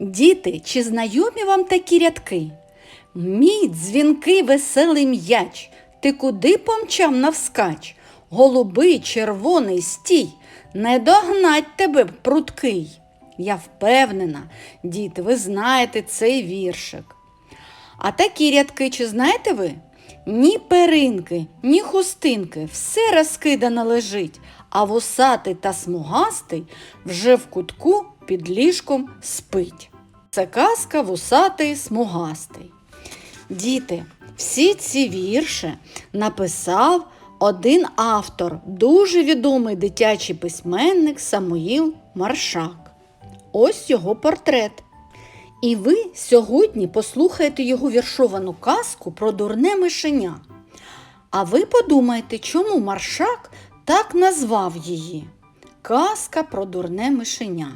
Діти, чи знайомі вам такі рядки? Мій дзвінкий веселий м'яч, ти куди помчав навскач? Голубий, червоний стій, не догнать тебе прудкий. Я впевнена, діти, ви знаєте цей віршик. А такі рядки, чи знаєте ви? Ні перинки, ні хустинки, все розкидано лежить, а вусатий та смугастий вже в кутку під ліжком спить. Це казка вусатий смугастий. Діти, всі ці вірші написав один автор, дуже відомий дитячий письменник Самуїл Маршак. Ось його портрет. І ви сьогодні послухаєте його віршовану казку про дурне мишеня. А ви подумайте, чому Маршак так назвав її? Казка про дурне мишеня.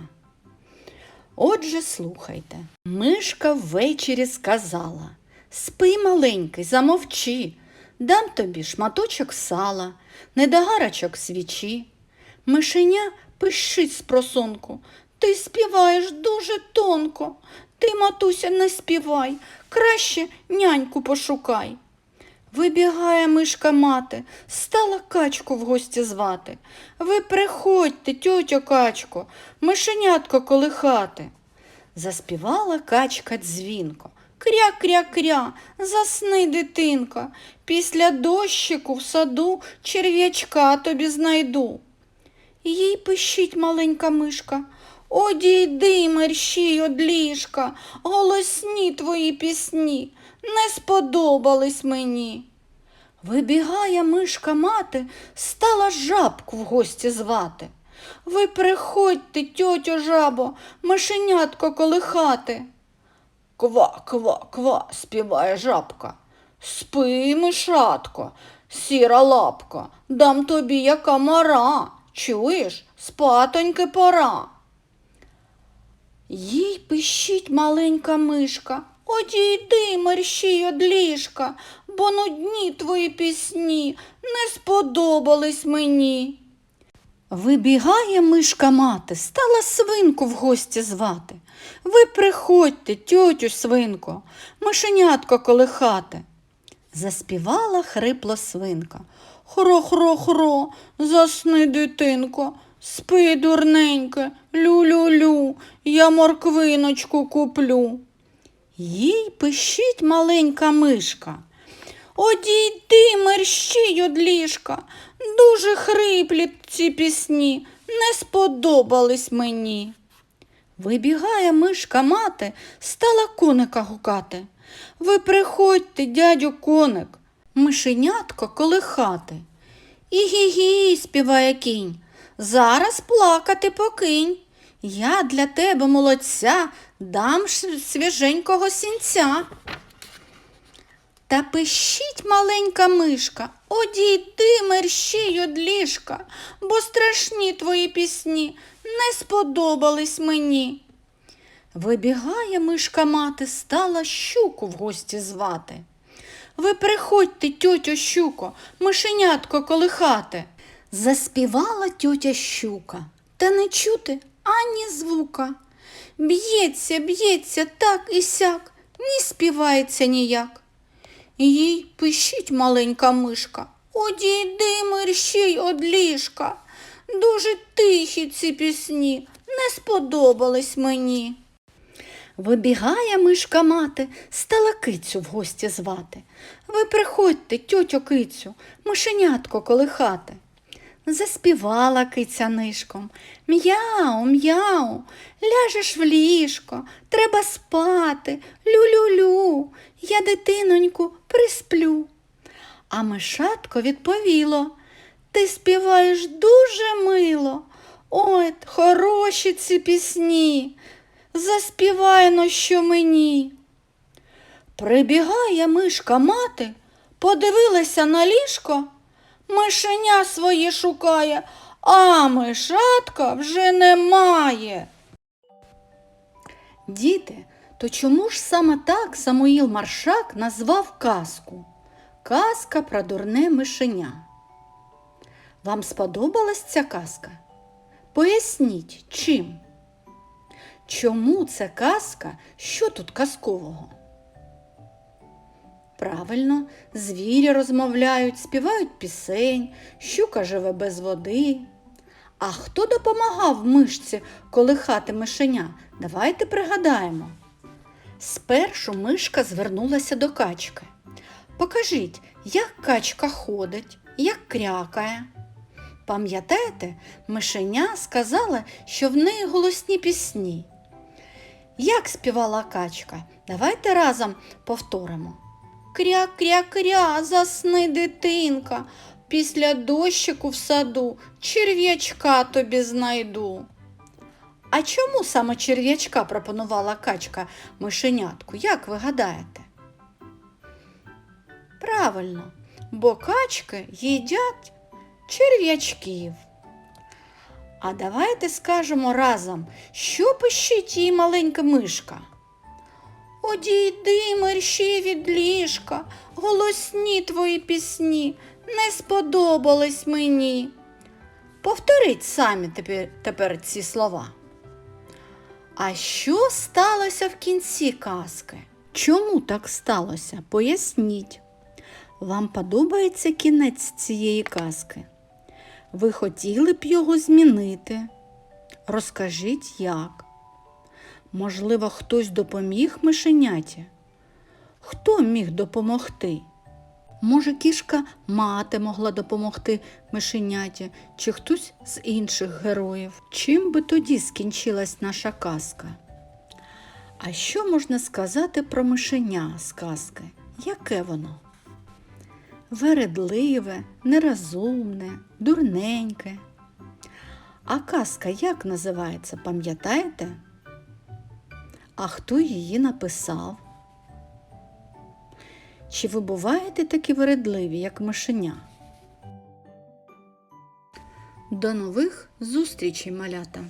Отже, слухайте. Мишка ввечері сказала Спи, маленький, замовчи, дам тобі шматочок сала, недогарочок свічі. Мишеня пищить з просонку. Ти співаєш дуже тонко. Ти, матуся, не співай, краще няньку пошукай. Вибігає мишка мати, стала качку в гості звати. Ви приходьте, тьотю качко, мишенятко колихати. Заспівала качка дзвінко. Кря-кря-кря, засни, дитинка, після дощику в саду черв'ячка тобі знайду. Їй пищить маленька мишка. Одійди, мерщій од ліжка, голосні твої пісні, не сподобались мені. Вибігає мишка мати, стала жабку в гості звати. Ви приходьте, тьотю жабо, мишенятко колихати. Ква, ква, ква, співає жабка. Спи, мишатко, сіра лапка, дам тобі яка мара. Чуєш, спатоньки пора. Їй пищить маленька мишка. Одійди, мерщій од ліжка, бо нудні твої пісні не сподобались мені. Вибігає мишка мати, стала свинку в гості звати. Ви приходьте, тьотю свинко, мишенятко колихати. Заспівала хрипло свинка. Хро-хро-хро, засни, дитинко, спи, дурненьке, лю-лю-лю, я морквиночку куплю. Їй пищить маленька мишка. Одійди, мерщій од ліжка, дуже хриплі ці пісні, не сподобались мені. Вибігає мишка мати, стала коника гукати. Ви приходьте, дядю коник, мишенятко колихати. Ігі-гі, співає кінь, зараз плакати покинь. Я для тебе, молодця, дам свіженького сінця. Та пищить маленька мишка, одійди мерщій од ліжка, бо страшні твої пісні не сподобались мені. Вибігає мишка мати, стала щуку в гості звати. Ви приходьте, тьотю щуко, мишенятко колихати. Заспівала тьотя щука, та не чути ані звука. Б'ється, б'ється так і сяк, ні співається ніяк. Їй пищить маленька мишка. Одійди мерщій од ліжка. Дуже тихі ці пісні, не сподобались мені. Вибігає мишка мати, стала кицю в гості звати. Ви приходьте, тьотю кицю, мишенятко колихати. Заспівала киця нишком. М'яу, м'яу, ляжеш в ліжко, треба спати. Лю-лю-лю, я дитиноньку присплю. А мишатко відповіло. Ти співаєш дуже мило. Ой, хороші ці пісні. Заспівай но що мені. Прибігає мишка мати, подивилася на ліжко, мишеня своє шукає, а мишатка вже немає. Діти, то чому ж саме так Самуїл Маршак назвав казку? Казка про дурне мишеня. Вам сподобалась ця казка? Поясніть, чим? Чому це казка? Що тут казкового? Правильно, звірі розмовляють, співають пісень, щука живе без води. А хто допомагав мишці колихати мишеня? Давайте пригадаємо. Спершу мишка звернулася до качки. Покажіть, як качка ходить, як крякає. Пам'ятаєте, мишеня сказала, що в неї голосні пісні. Як співала качка? Давайте разом повторимо. Кря-кря-кря, засни, дитинка, після дощику в саду черв'ячка тобі знайду. А чому саме черв'ячка пропонувала качка мишенятку, як ви гадаєте? Правильно, бо качки їдять черв'ячків. А давайте скажемо разом, що пищить їй маленька мишка. Одійди, мерщі від ліжка, голосні твої пісні не сподобались мені. Повторіть самі тепер, тепер ці слова. А що сталося в кінці казки? Чому так сталося? Поясніть. Вам подобається кінець цієї казки? Ви хотіли б його змінити? Розкажіть як. Можливо, хтось допоміг мишеняті? Хто міг допомогти? Може, кішка мати могла допомогти мишеняті, чи хтось з інших героїв? Чим би тоді скінчилась наша казка? А що можна сказати про мишеня з казки? Яке воно? Вередливе, нерозумне, дурненьке. А казка як називається, пам'ятаєте? А хто її написав? Чи ви буваєте такі вередливі, як мишеня? До нових зустрічей, малята!